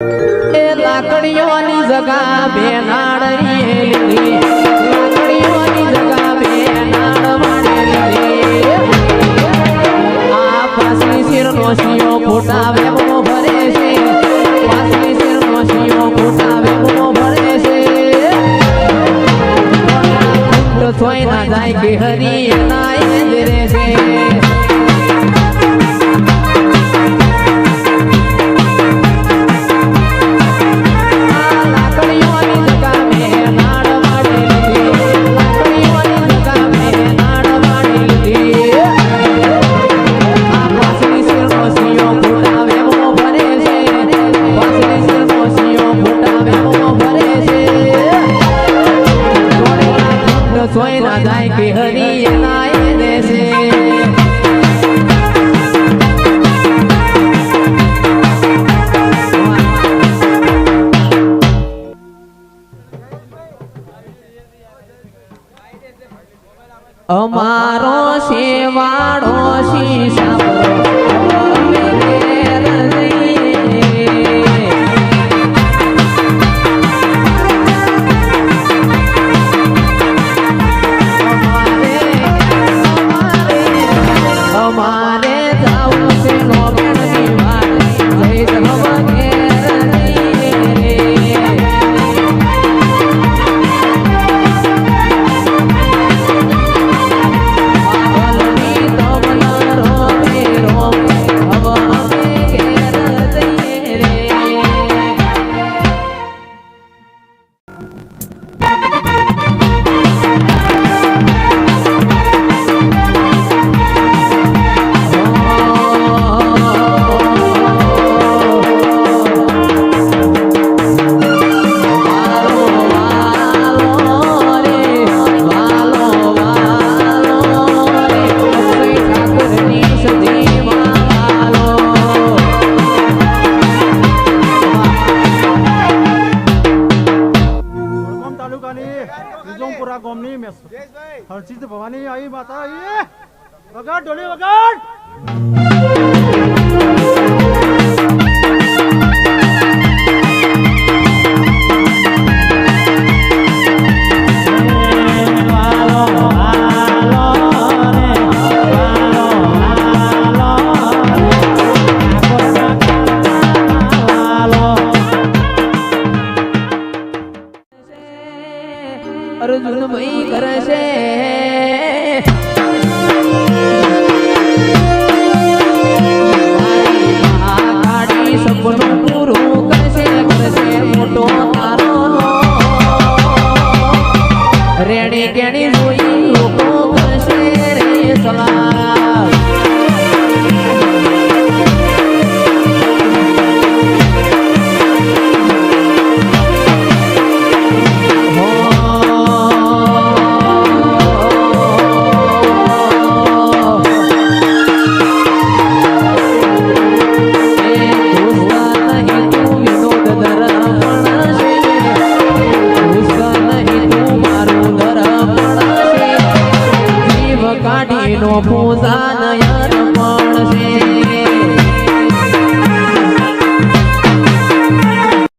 એ લાકડીઓની જગા બેનાડ લીધી લાકડીઓની જગા હરી નાય રે આ સોય ના જાય કે હરી અમારો સેવાડો શી અમે અમારે વિજોમપુરા ગામની મેસ. હરસિદ્ધ ભવાની આવી માતા આવી. વગાડ ઢોલી વગાડ! અર્જુન ભાઈ કરશે. સપનું પૂરું કરશે કરશે મોટો તારો. રેડી કેડી નો પૂજા નયન પણ છે.